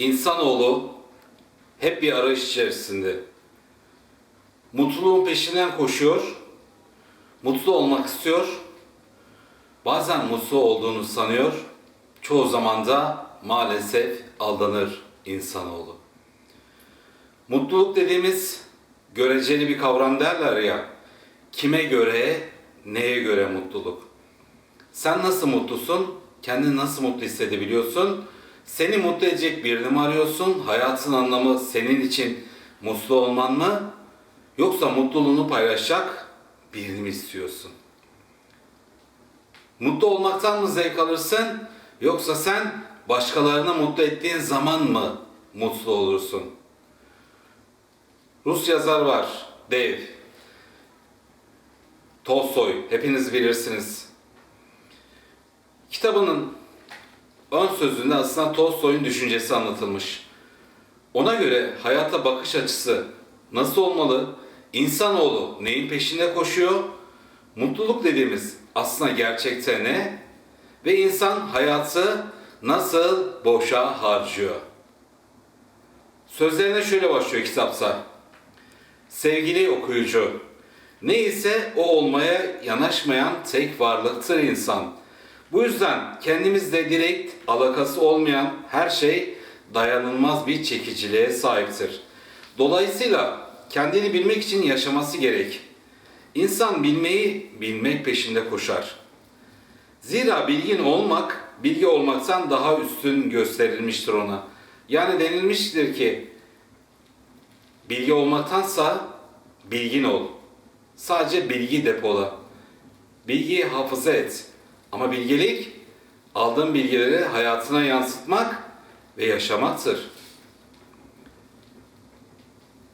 İnsanoğlu hep bir arayış içerisinde. Mutluluğun peşinden koşuyor, mutlu olmak istiyor, bazen mutlu olduğunu sanıyor, çoğu zaman da maalesef aldanır insanoğlu. Mutluluk dediğimiz göreceli bir kavram derler ya, kime göre, neye göre mutluluk? Sen nasıl mutlusun? Kendini nasıl mutlu hissedebiliyorsun? Seni mutlu edecek birini mi arıyorsun? Hayatın anlamı senin için mutlu olman mı? Yoksa mutluluğunu paylaşacak birini mi istiyorsun? Mutlu olmaktan mı zevk alırsın? Yoksa sen başkalarını mutlu ettiğin zaman mı mutlu olursun? Rus yazar var, Dev. Tolstoy, hepiniz bilirsiniz. Kitabının ön sözünde aslında Tolstoy'un düşüncesi anlatılmış. Ona göre hayata bakış açısı nasıl olmalı? İnsanoğlu neyin peşinde koşuyor? Mutluluk dediğimiz aslında gerçekte ne? Ve insan hayatı nasıl boşa harcıyor? Sözlerine şöyle başlıyor kitapsa. Sevgili okuyucu, ne ise o olmaya yanaşmayan tek varlıktır insan. Bu yüzden kendimizle direkt alakası olmayan her şey dayanılmaz bir çekiciliğe sahiptir. Dolayısıyla kendini bilmek için yaşaması gerek. İnsan bilmeyi bilmek peşinde koşar. Zira bilgin olmak, bilgi olmaktan daha üstün gösterilmiştir ona. Yani denilmiştir ki, bilgi olmaktansa bilgin ol. Sadece bilgi depola. Bilgiyi hafıza et. Ama bilgelik, aldığın bilgileri hayatına yansıtmak ve yaşamaktır.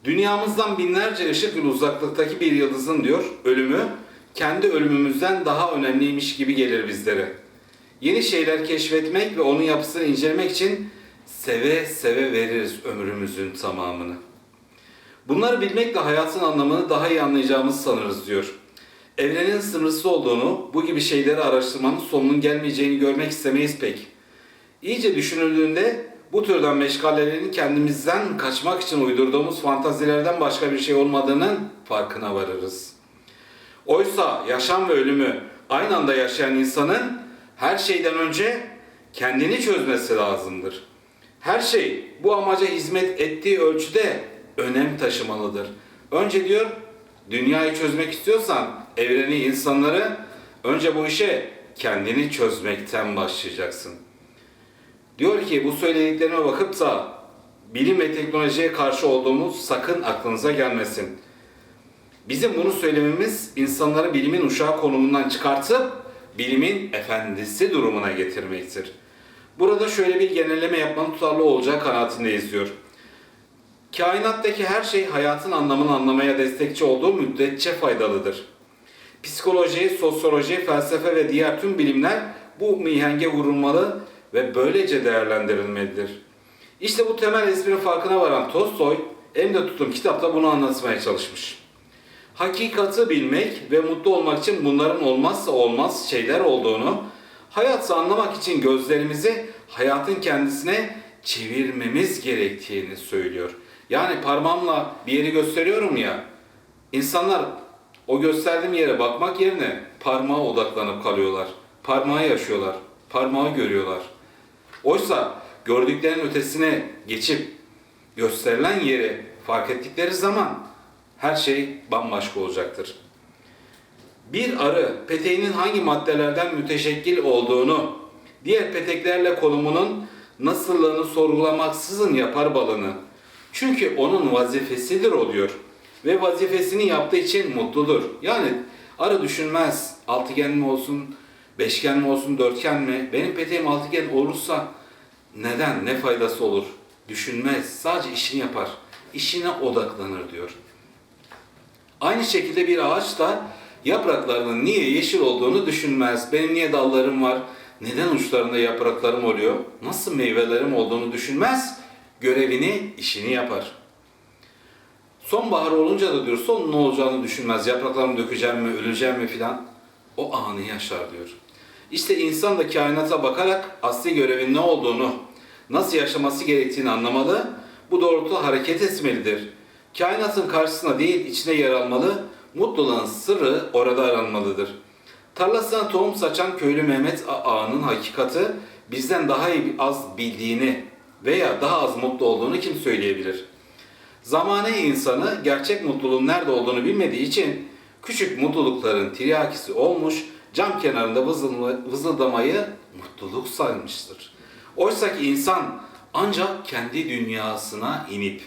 Dünyamızdan binlerce ışık yılı uzaklıktaki bir yıldızın diyor ölümü kendi ölümümüzden daha önemliymiş gibi gelir bizlere. Yeni şeyler keşfetmek ve onun yapısını incelemek için seve seve veririz ömrümüzün tamamını. Bunları bilmekle hayatın anlamını daha iyi anlayacağımızı sanırız diyor. Evrenin sınırsız olduğunu, bu gibi şeyleri araştırmanın sonunun gelmeyeceğini görmek istemeyiz pek. İyice düşünüldüğünde bu türden meşgalelerin kendimizden kaçmak için uydurduğumuz fantazilerden başka bir şey olmadığının farkına varırız. Oysa yaşam ve ölümü aynı anda yaşayan insanın her şeyden önce kendini çözmesi lazımdır. Her şey bu amaca hizmet ettiği ölçüde önem taşımalıdır. Önce diyor dünyayı çözmek istiyorsan evreni, insanları önce bu işe kendini çözmekten başlayacaksın. Diyor ki bu söylediklerime bakıp da bilim ve teknolojiye karşı olduğumuz sakın aklınıza gelmesin. Bizim bunu söylememiz insanları bilimin uşağı konumundan çıkartıp bilimin efendisi durumuna getirmektir. Burada şöyle bir genelleme yapmanın tutarlı olacağı kanaatindeyiz diyor. Kainattaki her şey hayatın anlamını anlamaya destekçi olduğu müddetçe faydalıdır. Psikoloji, sosyoloji, felsefe ve diğer tüm bilimler bu mihenge vurulmalı ve böylece değerlendirilmelidir. İşte bu temel esprinin farkına varan Tolstoy, elimde tuttuğum kitapta bunu anlatmaya çalışmış. Hakikati bilmek ve mutlu olmak için bunların olmazsa olmaz şeyler olduğunu, hayatı anlamak için gözlerimizi hayatın kendisine çevirmemiz gerektiğini söylüyor. Yani parmağımla bir yeri gösteriyorum ya, insanlar o gösterdiğim yere bakmak yerine parmağa odaklanıp kalıyorlar. Parmağı yaşıyorlar, parmağı görüyorlar. Oysa gördüklerinin ötesine geçip gösterilen yeri fark ettikleri zaman her şey bambaşka olacaktır. Bir arı peteğinin hangi maddelerden müteşekkil olduğunu, diğer peteklerle konumunun nasıllığını sorgulamaksızın yapar balını. Çünkü onun vazifesidir oluyor ve vazifesini yaptığı için mutludur. Yani arı düşünmez altıgen mi olsun, beşgen mi olsun, dörtgen mi? Benim peteğim altıgen olursa neden, ne faydası olur? Düşünmez, sadece işini yapar. İşine odaklanır diyor. Aynı şekilde bir ağaç da yapraklarının niye yeşil olduğunu düşünmez. Benim niye dallarım var, neden uçlarında yapraklarım oluyor, nasıl meyvelerim olduğunu düşünmez. Görevini, işini yapar. Sonbahar olunca da diyor son ne olacağını düşünmez. Yapraklarımı dökeceğim mi, öleceğim mi filan. O anı yaşar diyor. İşte insan da kainata bakarak asli görevin ne olduğunu, nasıl yaşaması gerektiğini anlamalı, bu doğrultuda hareket etmelidir. Kainatın karşısına değil içine yer almalı, mutluluğun sırrı orada aranmalıdır. Tarlasına tohum saçan köylü Mehmet Ağa'nın hakikati bizden daha az bildiğini veya daha az mutlu olduğunu kim söyleyebilir? Zamane insanı gerçek mutluluğun nerede olduğunu bilmediği için küçük mutlulukların tiryakisi olmuş, cam kenarında vızıl- vızıldamayı mutluluk saymıştır. Oysa ki insan ancak kendi dünyasına inip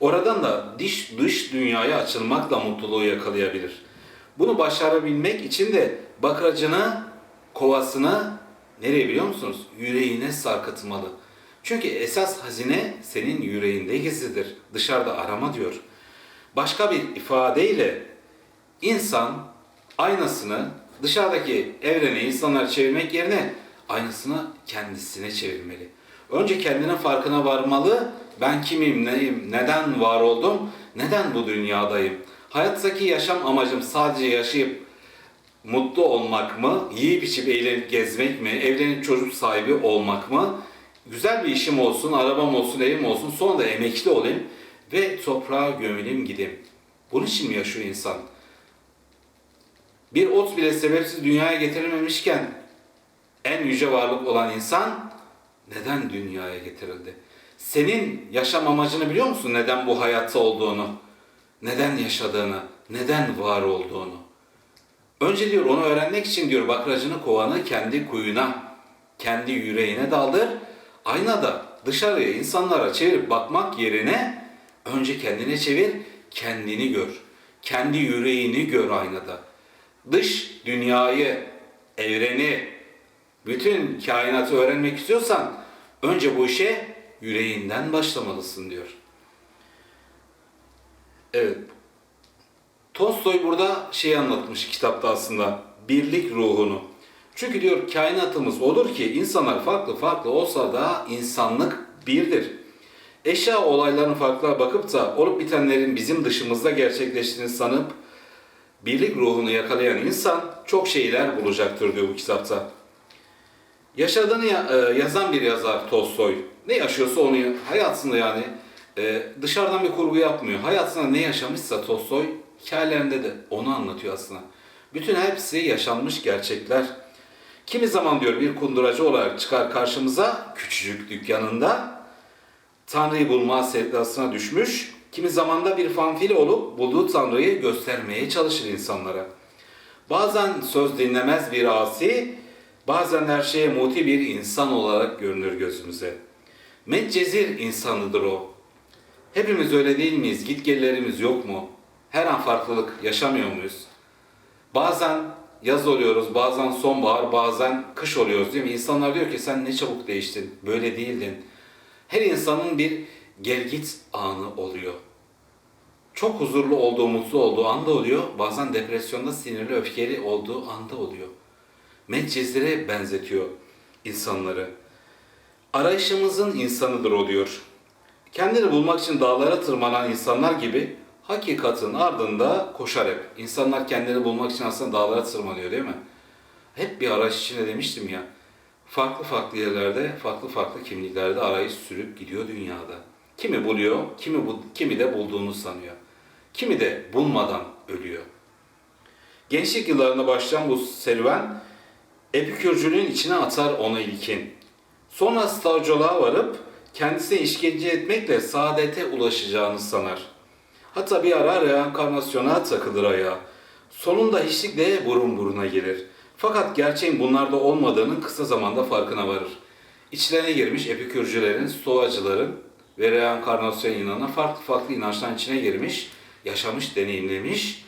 oradan da dış dış dünyaya açılmakla mutluluğu yakalayabilir. Bunu başarabilmek için de bakıracını, kovasını nereye biliyor musunuz? Yüreğine sarkıtmalı. Çünkü esas hazine senin yüreğinde gizlidir. Dışarıda arama diyor. Başka bir ifadeyle insan aynasını dışarıdaki evrene insanlar çevirmek yerine aynasını kendisine çevirmeli. Önce kendine farkına varmalı. Ben kimim, neyim, neden var oldum, neden bu dünyadayım? Hayattaki yaşam amacım sadece yaşayıp mutlu olmak mı, yiyip içip eğlenip gezmek mi, evlenip çocuk sahibi olmak mı, güzel bir işim olsun, arabam olsun, evim olsun, sonra da emekli olayım ve toprağa gömüleyim gideyim. Bunun için mi yaşıyor insan? Bir ot bile sebepsiz dünyaya getirilmemişken en yüce varlık olan insan neden dünyaya getirildi? Senin yaşam amacını biliyor musun? Neden bu hayatta olduğunu? Neden yaşadığını? Neden var olduğunu? Önce diyor onu öğrenmek için diyor bakracını kovanı kendi kuyuna, kendi yüreğine daldır. Aynada dışarıya insanlara çevirip bakmak yerine önce kendine çevir, kendini gör. Kendi yüreğini gör aynada. Dış dünyayı, evreni, bütün kainatı öğrenmek istiyorsan önce bu işe yüreğinden başlamalısın diyor. Evet, Tolstoy burada şey anlatmış kitapta aslında birlik ruhunu. Çünkü diyor kainatımız olur ki insanlar farklı farklı olsa da insanlık birdir. Eşya olayların farklı bakıp da olup bitenlerin bizim dışımızda gerçekleştiğini sanıp birlik ruhunu yakalayan insan çok şeyler bulacaktır diyor bu kitapta. Yaşadığını ya- e, yazan bir yazar Tolstoy. Ne yaşıyorsa onu hayatında yani e, dışarıdan bir kurgu yapmıyor. Hayatında ne yaşamışsa Tolstoy hikayelerinde de onu anlatıyor aslında. Bütün hepsi yaşanmış gerçekler. Kimi zaman diyor bir kunduracı olarak çıkar karşımıza küçücük dükkanında Tanrı'yı bulma sevdasına düşmüş. Kimi zaman da bir fanfili olup bulduğu Tanrı'yı göstermeye çalışır insanlara. Bazen söz dinlemez bir asi, bazen her şeye muti bir insan olarak görünür gözümüze. Medcezir insanıdır o. Hepimiz öyle değil miyiz? Gitgellerimiz yok mu? Her an farklılık yaşamıyor muyuz? Bazen yaz oluyoruz, bazen sonbahar, bazen kış oluyoruz değil mi? İnsanlar diyor ki sen ne çabuk değiştin, böyle değildin. Her insanın bir gelgit anı oluyor. Çok huzurlu olduğu, mutlu olduğu anda oluyor. Bazen depresyonda sinirli, öfkeli olduğu anda oluyor. Medcezir'e benzetiyor insanları. Arayışımızın insanıdır o diyor. Kendini bulmak için dağlara tırmanan insanlar gibi hakikatin ardında koşar hep. İnsanlar kendini bulmak için aslında dağlara tırmanıyor değil mi? Hep bir arayış içinde demiştim ya. Farklı farklı yerlerde, farklı farklı kimliklerde arayış sürüp gidiyor dünyada. Kimi buluyor, kimi bu, kimi de bulduğunu sanıyor. Kimi de bulmadan ölüyor. Gençlik yıllarında başlayan bu serüven epikürcülüğün içine atar onu ilkin. Sonra stavcılığa varıp kendisine işkence etmekle saadete ulaşacağını sanar. Hatta bir ara reenkarnasyona takılır ayağa. Sonunda hiçlikle burun buruna gelir. Fakat gerçeğin bunlarda olmadığının kısa zamanda farkına varır. İçlerine girmiş epikürcülerin, stoacıların ve reenkarnasyona inanan farklı farklı inançların içine girmiş, yaşamış, deneyimlemiş.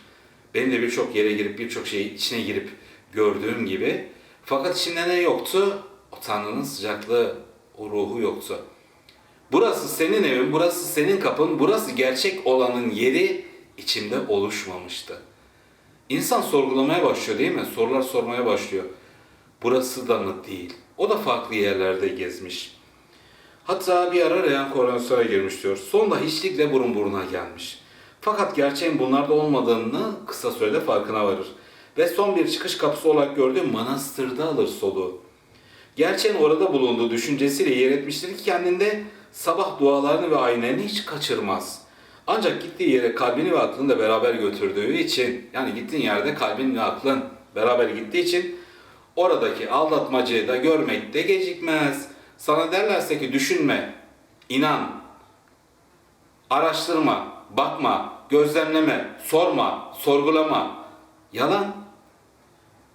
Benim de birçok yere girip birçok şeyi içine girip gördüğüm gibi. Fakat içinde ne yoktu? O Tanrı'nın sıcaklığı, o ruhu yoktu. Burası senin evin, burası senin kapın, burası gerçek olanın yeri içimde oluşmamıştı. İnsan sorgulamaya başlıyor değil mi? Sorular sormaya başlıyor. Burası da mı değil? O da farklı yerlerde gezmiş. Hatta bir ara reenkarnasyona girmiş diyor. Sonunda hiçlikle burun buruna gelmiş. Fakat gerçeğin bunlarda olmadığını kısa sürede farkına varır. Ve son bir çıkış kapısı olarak gördüğü manastırda alır soluğu. Gerçeğin orada bulunduğu düşüncesiyle yer etmiştir ki kendinde sabah dualarını ve ayinlerini hiç kaçırmaz. Ancak gittiği yere kalbini ve aklını da beraber götürdüğü için, yani gittiğin yerde kalbin ve aklın beraber gittiği için oradaki aldatmacayı da görmekte gecikmez. Sana derlerse ki düşünme, inan, araştırma, bakma, gözlemleme, sorma, sorgulama. Yalan.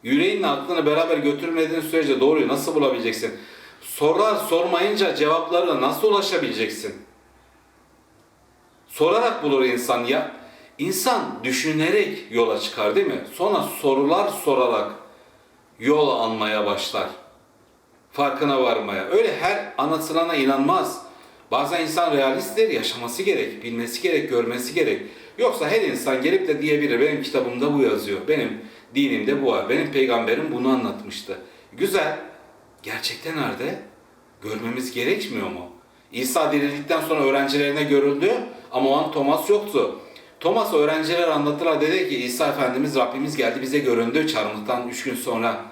Yüreğinle aklını beraber götürmediğin sürece doğruyu nasıl bulabileceksin? Sorular sormayınca cevaplarına nasıl ulaşabileceksin? Sorarak bulur insan ya. İnsan düşünerek yola çıkar değil mi? Sonra sorular sorarak yol almaya başlar. Farkına varmaya. Öyle her anlatılana inanmaz. Bazen insan realisttir, yaşaması gerek, bilmesi gerek, görmesi gerek. Yoksa her insan gelip de diyebilir, benim kitabımda bu yazıyor, benim dinimde bu var, benim peygamberim bunu anlatmıştı. Güzel, gerçekten nerede? Görmemiz gerekmiyor mu? İsa dirildikten sonra öğrencilerine görüldü ama o an Thomas yoktu. Thomas öğrenciler anlattılar dedi ki İsa Efendimiz Rabbimiz geldi bize göründü çarmıhtan üç gün sonra.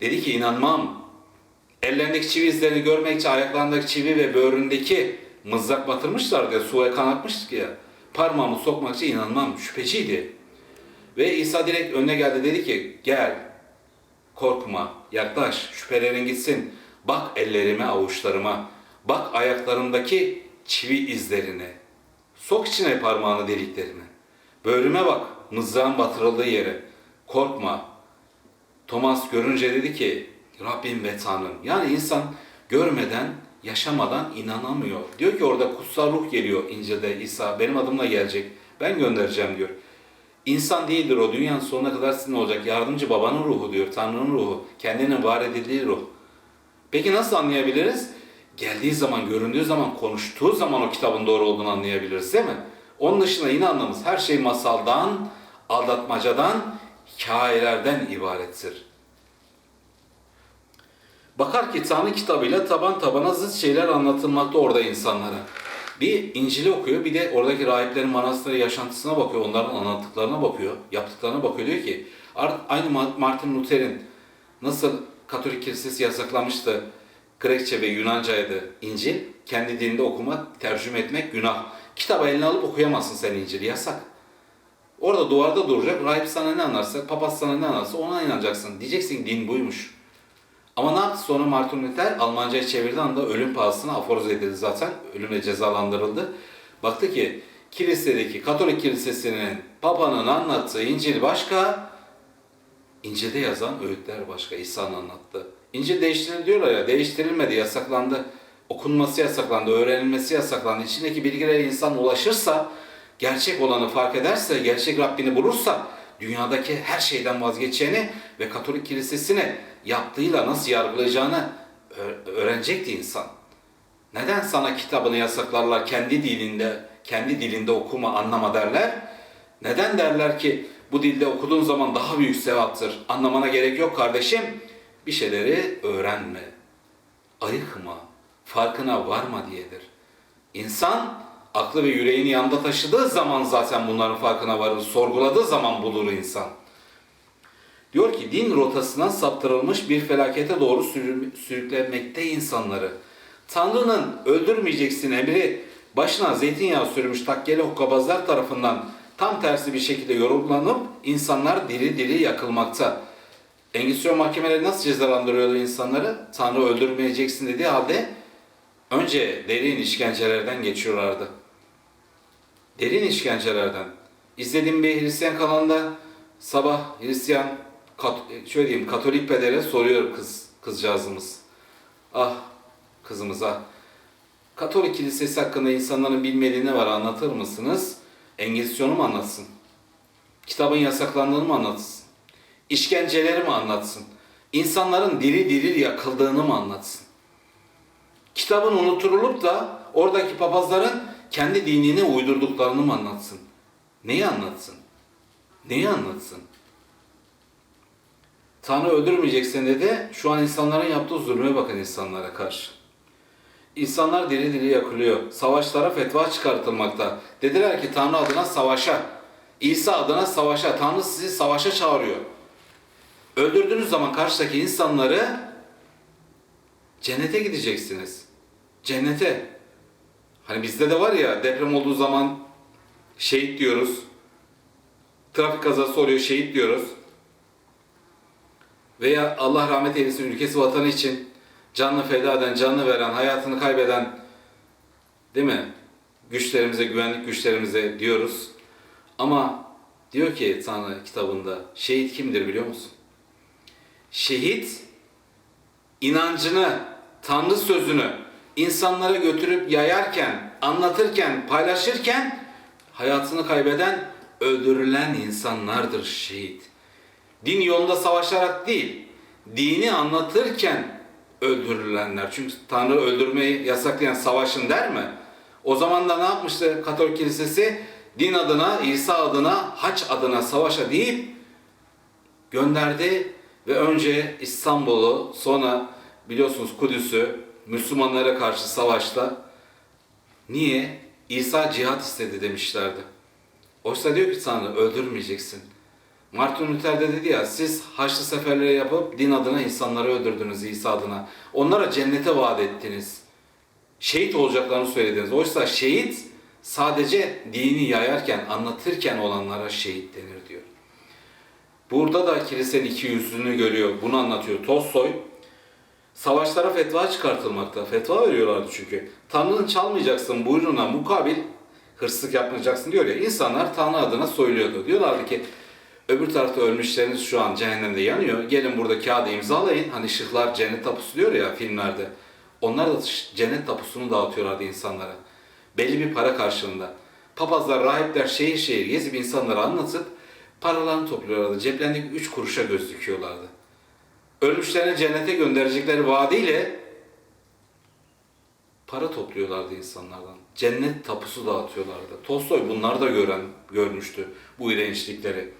Dedi ki inanmam. Ellerindeki çivi izlerini görmek ayaklarındaki çivi ve böğründeki mızrak batırmışlar diye suya kan akmıştık ya. Parmağımı sokmak için inanmam şüpheciydi. Ve İsa direkt önüne geldi dedi ki gel korkma yaklaş şüphelerin gitsin. Bak ellerime avuçlarıma bak ayaklarımdaki çivi izlerine. Sok içine parmağını deliklerine. Böğrüme bak mızrağın batırıldığı yere. Korkma Thomas görünce dedi ki Rabbim ve Tanrım. Yani insan görmeden, yaşamadan inanamıyor. Diyor ki orada kutsal ruh geliyor İncil'de İsa. Benim adımla gelecek. Ben göndereceğim diyor. İnsan değildir o. Dünyanın sonuna kadar sizin olacak. Yardımcı babanın ruhu diyor. Tanrı'nın ruhu. Kendinin var edildiği ruh. Peki nasıl anlayabiliriz? Geldiği zaman, göründüğü zaman, konuştuğu zaman o kitabın doğru olduğunu anlayabiliriz değil mi? Onun dışında inandığımız her şey masaldan, aldatmacadan, hikayelerden ibarettir. Bakar ki Tanrı kitabıyla taban tabana zıt şeyler anlatılmakta orada insanlara. Bir İncil'i okuyor, bir de oradaki rahiplerin manastırı yaşantısına bakıyor, onların anlattıklarına bakıyor, yaptıklarına bakıyor. Diyor ki, aynı Martin Luther'in nasıl Katolik Kilisesi yasaklamıştı, Grekçe ve Yunancaydı İncil, kendi dilinde okumak, tercüme etmek günah. Kitabı eline alıp okuyamazsın sen İncil'i, yasak. Orada duvarda duracak, rahip sana ne anlarsa, papaz sana ne anlarsa ona inanacaksın. Diyeceksin din buymuş. Ama ne yaptı sonra Martin Luther Almanca'ya çevirdiği anda ölüm pahasına aforoz edildi zaten. Ölümle cezalandırıldı. Baktı ki kilisedeki Katolik kilisesinin papanın anlattığı İncil başka, İncil'de yazan öğütler başka. İsa'nın anlattı. İncil değiştirildi diyorlar ya, değiştirilmedi, yasaklandı. Okunması yasaklandı, öğrenilmesi yasaklandı. İçindeki bilgilere insan ulaşırsa, gerçek olanı fark ederse, gerçek Rabbini bulursa, dünyadaki her şeyden vazgeçeceğini ve Katolik kilisesini yaptığıyla nasıl yargılayacağını öğrenecekti insan. Neden sana kitabını yasaklarlar kendi dilinde, kendi dilinde okuma, anlama derler? Neden derler ki bu dilde okuduğun zaman daha büyük sevaptır. Anlamana gerek yok kardeşim. Bir şeyleri öğrenme. Ayıkma. Farkına varma diyedir. İnsan aklı ve yüreğini yanında taşıdığı zaman zaten bunların farkına varır. Sorguladığı zaman bulur insan. Diyor ki din rotasına saptırılmış bir felakete doğru sürüklenmekte insanları. Tanrı'nın öldürmeyeceksin emri başına zeytinyağı sürmüş takkeli hokkabazlar tarafından tam tersi bir şekilde yorumlanıp insanlar diri diri yakılmakta. Engizisyon mahkemeleri nasıl cezalandırıyordu insanları? Tanrı öldürmeyeceksin dediği halde önce derin işkencelerden geçiyorlardı. Derin işkencelerden. İzlediğim bir Hristiyan kanalında sabah Hristiyan kat, şöyle diyeyim Katolik pedere soruyor kız kızcağızımız. Ah kızımız ah. Katolik kilisesi hakkında insanların bilmediği ne var anlatır mısınız? Engizisyonu mu anlatsın? Kitabın yasaklandığını mı anlatsın? İşkenceleri mi anlatsın? İnsanların diri diri yakıldığını mı anlatsın? Kitabın unutturulup da oradaki papazların kendi dinini uydurduklarını mı anlatsın? Neyi anlatsın? Neyi anlatsın? Tanrı öldürmeyeceksin dedi. Şu an insanların yaptığı zulme bakın insanlara karşı. İnsanlar diri diri yakılıyor. Savaşlara fetva çıkartılmakta. Dediler ki Tanrı adına savaşa. İsa adına savaşa. Tanrı sizi savaşa çağırıyor. Öldürdüğünüz zaman karşıdaki insanları Cennete gideceksiniz. Cennete. Hani bizde de var ya deprem olduğu zaman şehit diyoruz. Trafik kazası oluyor şehit diyoruz. Veya Allah rahmet eylesin ülkesi vatanı için canını feda eden, canını veren, hayatını kaybeden değil mi? Güçlerimize, güvenlik güçlerimize diyoruz. Ama diyor ki Tanrı kitabında şehit kimdir biliyor musun? Şehit inancını, Tanrı sözünü insanlara götürüp yayarken, anlatırken, paylaşırken hayatını kaybeden, öldürülen insanlardır şehit. Din yolunda savaşarak değil, dini anlatırken öldürülenler. Çünkü Tanrı öldürmeyi yasaklayan savaşın der mi? O zaman da ne yapmıştı Katolik Kilisesi? Din adına, İsa adına, haç adına savaşa deyip gönderdi ve önce İstanbul'u sonra biliyorsunuz Kudüs'ü Müslümanlara karşı savaşta niye? İsa cihat istedi demişlerdi. Oysa diyor ki Tanrı öldürmeyeceksin. Martin Luther de dedi ya siz haçlı seferleri yapıp din adına insanları öldürdünüz İsa adına. Onlara cennete vaat ettiniz. Şehit olacaklarını söylediniz. Oysa şehit sadece dini yayarken, anlatırken olanlara şehit denir diyor. Burada da kilisenin iki yüzlülüğünü görüyor. Bunu anlatıyor Tolstoy. Savaşlara fetva çıkartılmakta. Fetva veriyorlardı çünkü. Tanrı'nın çalmayacaksın buyruğuna mukabil hırsızlık yapmayacaksın diyor ya. İnsanlar Tanrı adına soyuluyordu. Diyorlardı ki öbür tarafta ölmüşleriniz şu an cehennemde yanıyor. Gelin burada kağıdı imzalayın. Hani şıklar cennet tapusu diyor ya filmlerde. Onlar da cennet tapusunu dağıtıyorlardı insanlara. Belli bir para karşılığında. Papazlar, rahipler şehir şehir gezip insanlara anlatıp paralarını topluyorlardı. Ceplerindeki üç kuruşa göz dikiyorlardı. Ölmüşlerini cennete gönderecekleri vaadiyle para topluyorlardı insanlardan. Cennet tapusu dağıtıyorlardı. Tolstoy bunları da gören, görmüştü bu iğrençlikleri.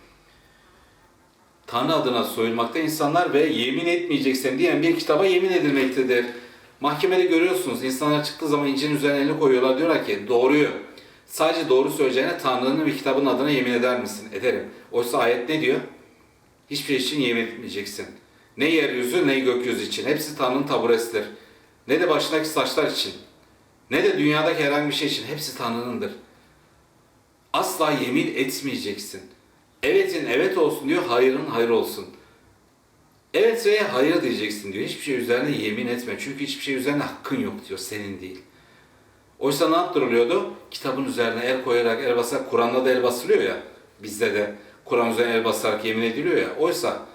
Tanrı adına soyulmakta insanlar ve yemin etmeyeceksin diyen bir kitaba yemin edilmektedir. Mahkemede görüyorsunuz insanlar çıktığı zaman incinin üzerine elini koyuyorlar diyorlar ki doğruyu sadece doğru söyleyeceğine Tanrı'nın bir kitabın adına yemin eder misin? Ederim. Oysa ayet ne diyor? Hiçbir şey için yemin etmeyeceksin. Ne yeryüzü ne gökyüzü için. Hepsi Tanrı'nın taburesidir. Ne de başındaki saçlar için. Ne de dünyadaki herhangi bir şey için. Hepsi Tanrı'nındır. Asla yemin etmeyeceksin. Evetin evet olsun diyor, hayırın hayır olsun. Evet veya hayır diyeceksin diyor. Hiçbir şey üzerine yemin etme. Çünkü hiçbir şey üzerine hakkın yok diyor. Senin değil. Oysa ne yaptırılıyordu? Kitabın üzerine el koyarak, el basarak, Kur'an'da da el basılıyor ya. Bizde de Kur'an üzerine el basarak yemin ediliyor ya. Oysa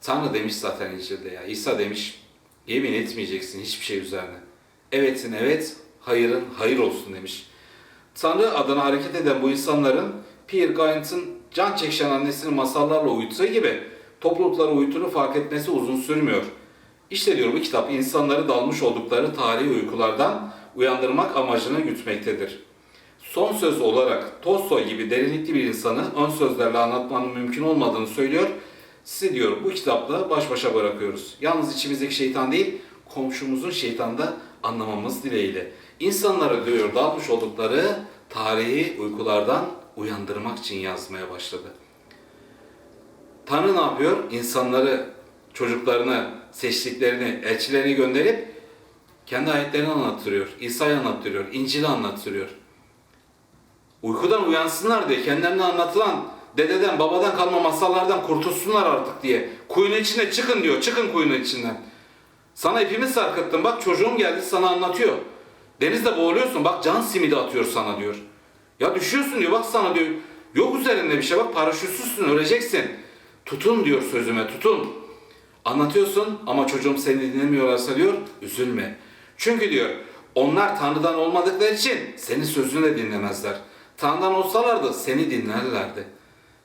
Tanrı demiş zaten İncil'de ya. İsa demiş, yemin etmeyeceksin hiçbir şey üzerine. Evetin evet, hayırın hayır olsun demiş. Tanrı adına hareket eden bu insanların Pierre Gaynt'ın can çekişen annesini masallarla uyutsa gibi toplulukları uyutunu fark etmesi uzun sürmüyor. İşte diyor bu kitap insanları dalmış oldukları tarihi uykulardan uyandırmak amacını gütmektedir. Son söz olarak Tolstoy gibi derinlikli bir insanı ön sözlerle anlatmanın mümkün olmadığını söylüyor. Sizi diyor bu kitapla baş başa bırakıyoruz. Yalnız içimizdeki şeytan değil, komşumuzun şeytanı da anlamamız dileğiyle. İnsanlara diyor dalmış oldukları tarihi uykulardan uyandırmak için yazmaya başladı. Tanrı ne yapıyor? İnsanları, çocuklarını, seçtiklerini, elçilerini gönderip kendi ayetlerini anlattırıyor. İsa'yı anlattırıyor, İncil'i anlattırıyor. Uykudan uyansınlar diye kendilerine anlatılan dededen, babadan kalma masallardan kurtulsunlar artık diye. Kuyunun içine çıkın diyor, çıkın kuyunun içinden. Sana ipimi sarkıttım, bak çocuğum geldi sana anlatıyor. Denizde boğuluyorsun, bak can simidi atıyor sana diyor. Ya düşüyorsun diyor, bak sana diyor. Yok üzerinde bir şey, bak paraşütsüzsün, öleceksin. Tutun diyor sözüme, tutun. Anlatıyorsun ama çocuğum seni dinlemiyorlarsa diyor, üzülme. Çünkü diyor, onlar Tanrı'dan olmadıkları için senin sözünü de dinlemezler. Tanrı'dan olsalardı seni dinlerlerdi.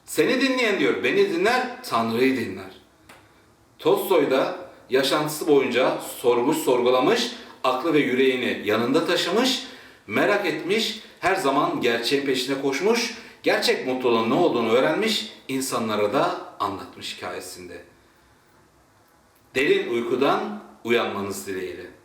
Seni dinleyen diyor, beni dinler, Tanrı'yı dinler. Tolstoy da yaşantısı boyunca sormuş, sorgulamış, aklı ve yüreğini yanında taşımış, merak etmiş, her zaman gerçeğin peşine koşmuş, gerçek mutluluğun ne olduğunu öğrenmiş, insanlara da anlatmış hikayesinde. Derin uykudan uyanmanız dileğiyle.